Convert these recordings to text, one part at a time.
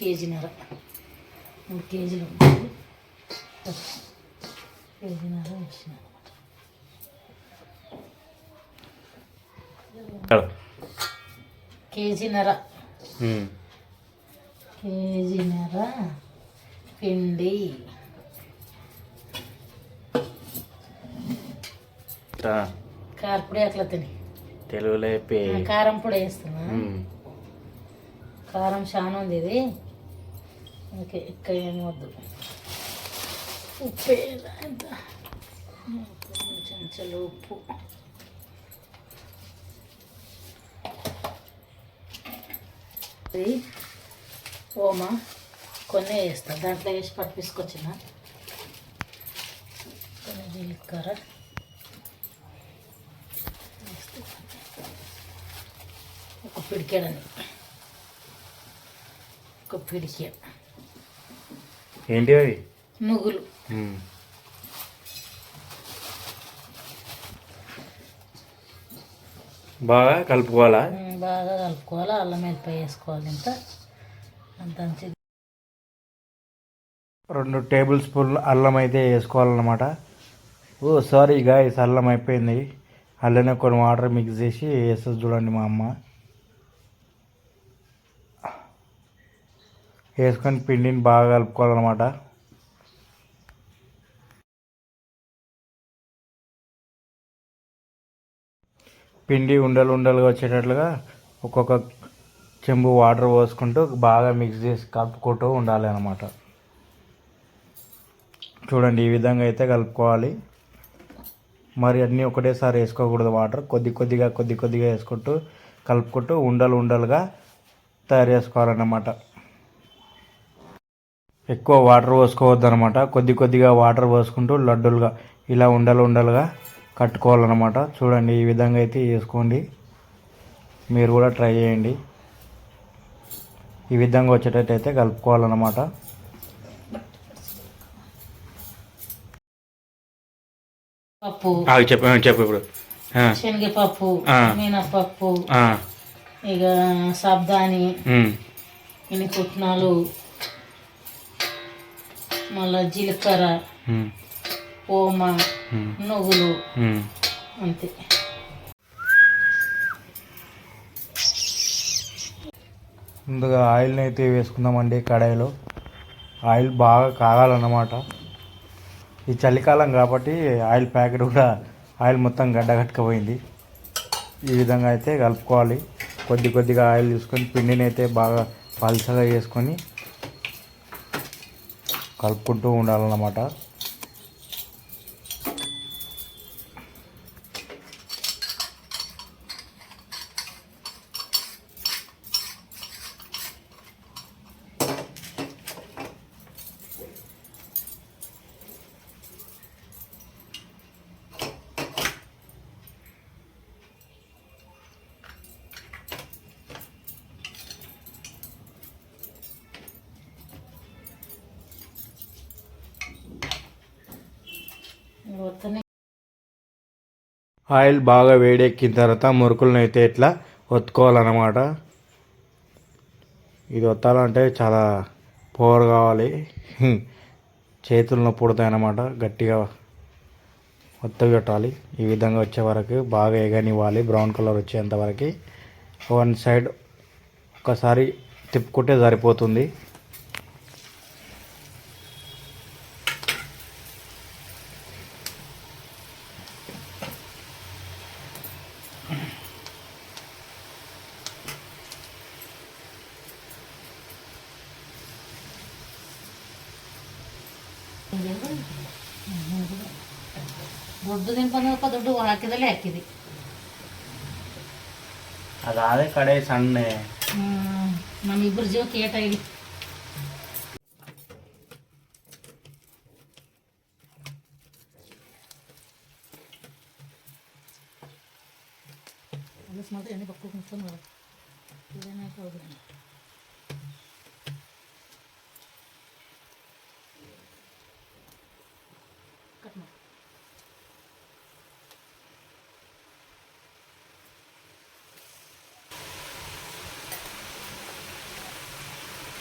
కేజీన్నర మూడు కేజీలు ఉంటుంది కేజీన్నర వేసిన కేజీన్నర. కేజీన్నర పిండి. కారపొడి అట్లా తిని? తెలుగులో కారం పొడి వేస్తున్నా. కారం చాలా ఉంది ఇది. ఓకే ఇక్కడ ఏం వద్దు. ఉప్పు ఎంత చెంచలు ఉప్పు. ఓమా. కొన్ని వేస్తా. దాంట్లో వేసి పట్టిసుకొచ్చిన కొన్ని జీలకర్ర. ఒక పిడికెడని. ఒక పిడికే. ఏంటి అవి? నువ్వులు. బాగా కలుపుకోవాలా? బాగా కలుపుకోవాలి అల్లం వెల్లిపాయ వేసుకోవాలి ఇంత. అంత రెండు టేబుల్ స్పూన్లు అల్లం అయితే వేసుకోవాలన్నమాట. ఓ సారీ గాయస్ అల్లం అయిపోయింది. అల్లనే కొన్ని వాటర్ మిక్స్ చేసి వేస్తుంది చూడండి మా అమ్మ. వేసుకొని పిండిని బాగా కలుపుకోవాలన్నమాట. పిండి ఉండలు ఉండలుగా వచ్చేటట్లుగా ఒక్కొక్క చెంబు వాటర్ పోసుకుంటూ బాగా మిక్స్ చేసి కలుపుకుంటూ ఉండాలి అన్నమాట చూడండి ఈ విధంగా అయితే కలుపుకోవాలి. మరి అన్నీ ఒకటేసారి వేసుకోకూడదు వాటర్. కొద్ది కొద్దిగా కొద్ది కొద్దిగా వేసుకుంటూ కలుపుకుంటూ ఉండలు ఉండలుగా తయారు చేసుకోవాలన్నమాట. ఎక్కువ వాటర్ పోసుకోవద్దు అనమాట కొద్ది కొద్దిగా వాటర్ పోసుకుంటూ లడ్డులుగా ఇలా ఉండలు ఉండలుగా కట్టుకోవాలన్నమాట. చూడండి ఈ విధంగా అయితే చేసుకోండి. మీరు కూడా ట్రై చేయండి. ఈ విధంగా వచ్చేటట్టు అయితే కలుపుకోవాలన్నమాట. పప్పు. చెప్పు చెప్పు ఇప్పుడు. శనగపప్పు ఆ. మినపప్పు ఇక సబ్దాని ఇన్ని పుట్నాలు మళ్ళా జీలకర్ర ఓమ నువ్వులు అంతే. ముందుగా ఆయిల్ని అయితే వేసుకుందామండి కడాయిలో. ఆయిల్ బాగా కాగాలన్నమాట. ఈ చలికాలం కాబట్టి ఆయిల్ ప్యాకెట్ కూడా ఆయిల్ మొత్తం గడ్డ కట్టుకుపోయింది. ఈ విధంగా అయితే కలుపుకోవాలి. కొద్ది కొద్దిగా ఆయిల్ తీసుకొని పిండిని అయితే బాగా పల్చగా చేసుకొని కలుపుకుంటూ ఉండాలన్నమాట. ఆయిల్ బాగా వేడెక్కిన తర్వాత మురుకులను అయితే ఇట్లా ఒత్తుకోవాలన్నమాట. ఇది ఒత్తాలంటే చాలా పవర్ కావాలి. చేతులు పుడతాయి అన్నమాట గట్టిగా ఒత్తగొట్టాలి ఈ విధంగా వచ్చే వరకు బాగా ఎగనివ్వాలి. బ్రౌన్ కలర్ వచ్చేంత వరకు. వన్ సైడ్ ఒకసారి తిప్పుకుంటే సరిపోతుంది. ದೊಡ್ಡದು ದಿನಪಂದಪ್ಪ ದೊಡ್ಡ ಹಾಕಿದಲ್ಲೇ ಹಾಕಿದಿ ಅದಾದೆ ಕಡೆ ಸಣ್ಣ ನಮ್ಮಿಬ್ಬರ ಜೀವಕ್ಕೆ ಏಟಾಗಿದೆ ಅಲಸ್ ಮಾತ್ರ ಎಣ್ಣೆ ಪಕ್ಕ ಕುಂತ್ಕೊಂಡು ಇದೇನಾಯ್ತು ಹೌದು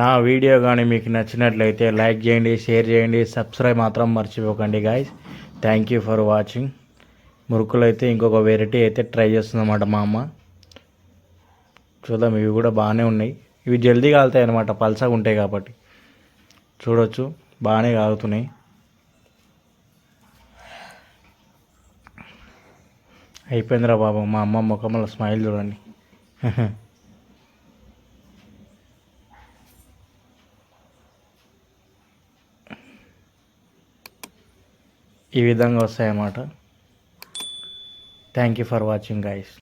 నా వీడియో కానీ మీకు నచ్చినట్లయితే లైక్ చేయండి షేర్ చేయండి సబ్స్క్రైబ్ మాత్రం మర్చిపోకండి guys thank you for watching మురుకులు అయితే ఇంకొక వెరైటీ అయితే ట్రై చేస్తుందన్నమాట మా అమ్మ. చూద్దాం ఇవి కూడా బాగానే ఉన్నాయి. ఇవి జల్దీ కాలుతాయి అనమాట పల్సగా ఉంటాయి కాబట్టి. చూడొచ్చు బాగానే కాలుతున్నాయి. అయిపోయిందిరా బాబు మా అమ్మ ముఖంలో స్మైల్ చూడండి. ఈ విధంగా వస్తాయన్నమాట. Thank you for watching guys